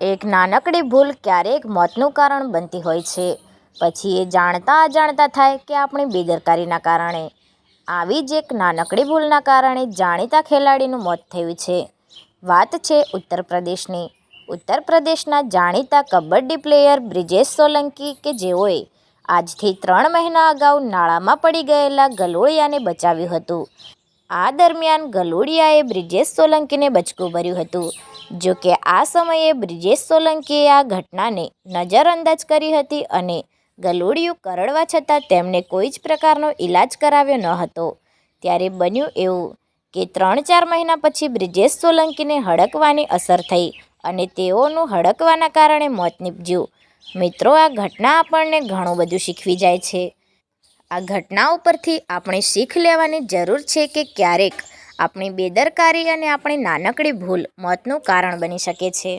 એક નાનકડી ભૂલ ક્યારેક મોતનું કારણ બનતી હોય છે. પછી એ જાણતા અજાણતા થાય કે આપણી બેદરકારીના કારણે. આવી જ એક નાનકડી ભૂલના કારણે જાણીતા ખેલાડીનું મોત થયું છે. વાત છે ઉત્તર પ્રદેશની ઉત્તર પ્રદેશના જાણીતા કબડ્ડી પ્લેયર બ્રિજેશ સોલંકી કે જેઓએ આજથી ત્રણ મહિના અગાઉ નાળામાં પડી ગયેલા ગલોળિયાને બચાવ્યું હતું. આ દરમિયાન ગલોડિયાએ બ્રિજેશ સોલંકીને બચકું ભર્યું હતું. જો કે આ સમયે બ્રિજેશ સોલંકીએ આ ઘટનાને નજરઅંદાજ કરી હતી અને ગલોડિયું કરડવા છતાં તેમને કોઈ જ પ્રકારનો ઈલાજ કરાવ્યો ન હતો. ત્યારે બન્યું એવું કે ત્રણ ચાર મહિના પછી બ્રિજેશ સોલંકીને હડકવાની અસર થઈ અને તેઓનું હડકવાના કારણે મોત નીપજ્યું. મિત્રો, આ ઘટના આપણને ઘણું બધું શીખવી જાય છે. આ ઘટના ઉપરથી આપણે શીખ લેવાની જરૂર છે કે ક્યારેક આપણી બેદરકારી અને આપણી નાનકડી ભૂલ મોતનું કારણ બની શકે છે.